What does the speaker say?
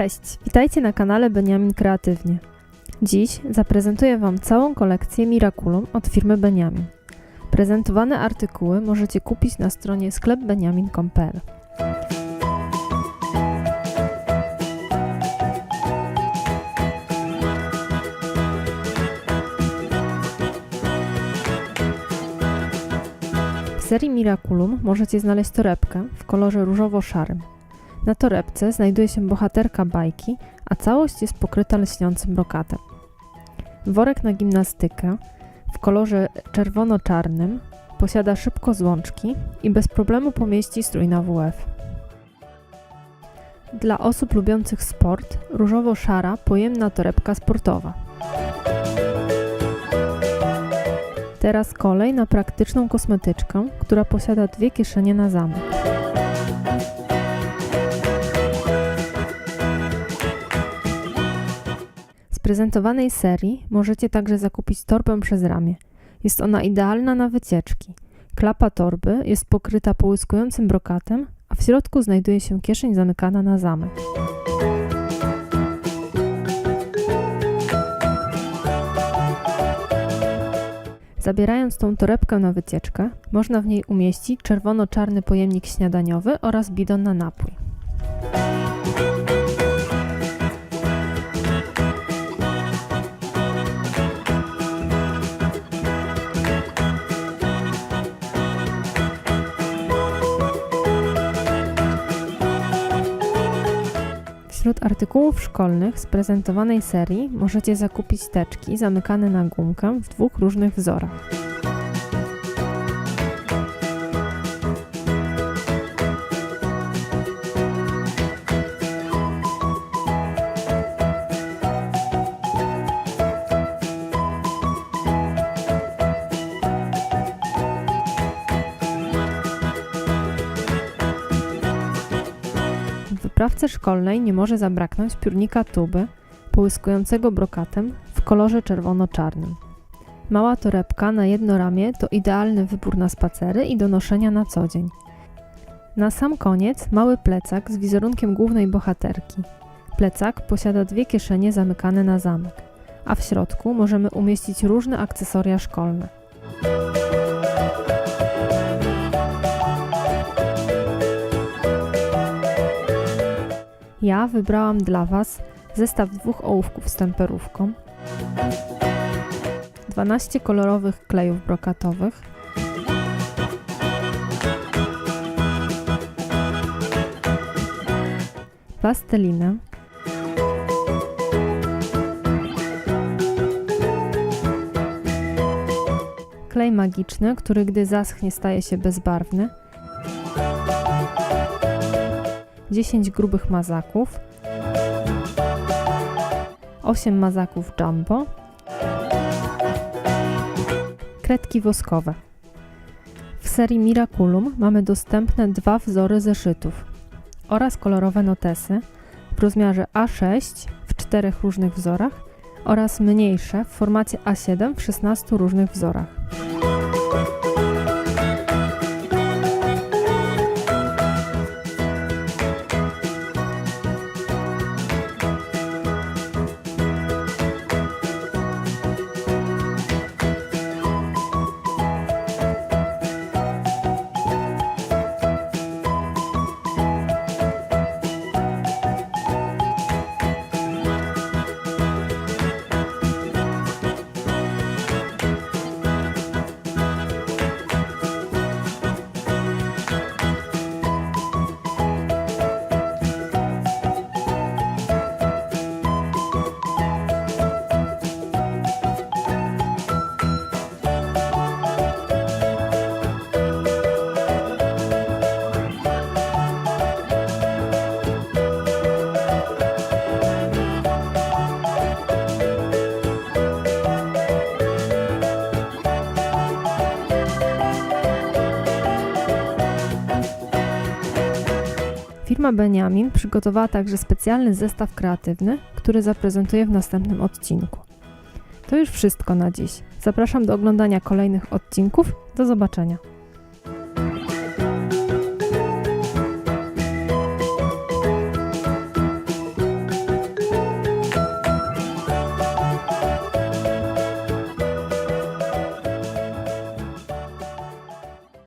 Cześć, witajcie na kanale Beniamin Kreatywnie. Dziś zaprezentuję Wam całą kolekcję Miraculum od firmy Beniamin. Prezentowane artykuły możecie kupić na stronie sklepbeniamin.pl. W serii Miraculum możecie znaleźć torebkę w kolorze różowo-szarym. Na torebce znajduje się bohaterka bajki, a całość jest pokryta lśniącym brokatem. Worek na gimnastykę w kolorze czerwono-czarnym posiada szybko złączki i bez problemu pomieści strój na WF. Dla osób lubiących sport, różowo-szara, pojemna torebka sportowa. Teraz kolej na praktyczną kosmetyczkę, która posiada dwie kieszenie na zamek. Prezentowanej serii możecie także zakupić torbę przez ramię. Jest ona idealna na wycieczki. Klapa torby jest pokryta połyskującym brokatem, a w środku znajduje się kieszeń zamykana na zamek. Zabierając tą torebkę na wycieczkę, można w niej umieścić czerwono-czarny pojemnik śniadaniowy oraz bidon na napój. Wśród artykułów szkolnych z prezentowanej serii możecie zakupić teczki zamykane na gumkę w dwóch różnych wzorach. W wyprawce szkolnej nie może zabraknąć piórnika tuby połyskującego brokatem w kolorze czerwono-czarnym. Mała torebka na jedno ramię to idealny wybór na spacery i do noszenia na co dzień. Na sam koniec mały plecak z wizerunkiem głównej bohaterki. Plecak posiada dwie kieszenie zamykane na zamek, a w środku możemy umieścić różne akcesoria szkolne. Ja wybrałam dla Was zestaw dwóch ołówków z temperówką, 12 kolorowych klejów brokatowych, plastelinę, klej magiczny, który gdy zaschnie staje się bezbarwny, 10 grubych mazaków, 8 mazaków jumbo, kredki woskowe. W serii Miraculum mamy dostępne dwa wzory zeszytów oraz kolorowe notesy w rozmiarze A6 w czterech różnych wzorach oraz mniejsze w formacie A7 w 16 różnych wzorach. Firma Beniamin przygotowała także specjalny zestaw kreatywny, który zaprezentuję w następnym odcinku. To już wszystko na dziś. Zapraszam do oglądania kolejnych odcinków. Do zobaczenia.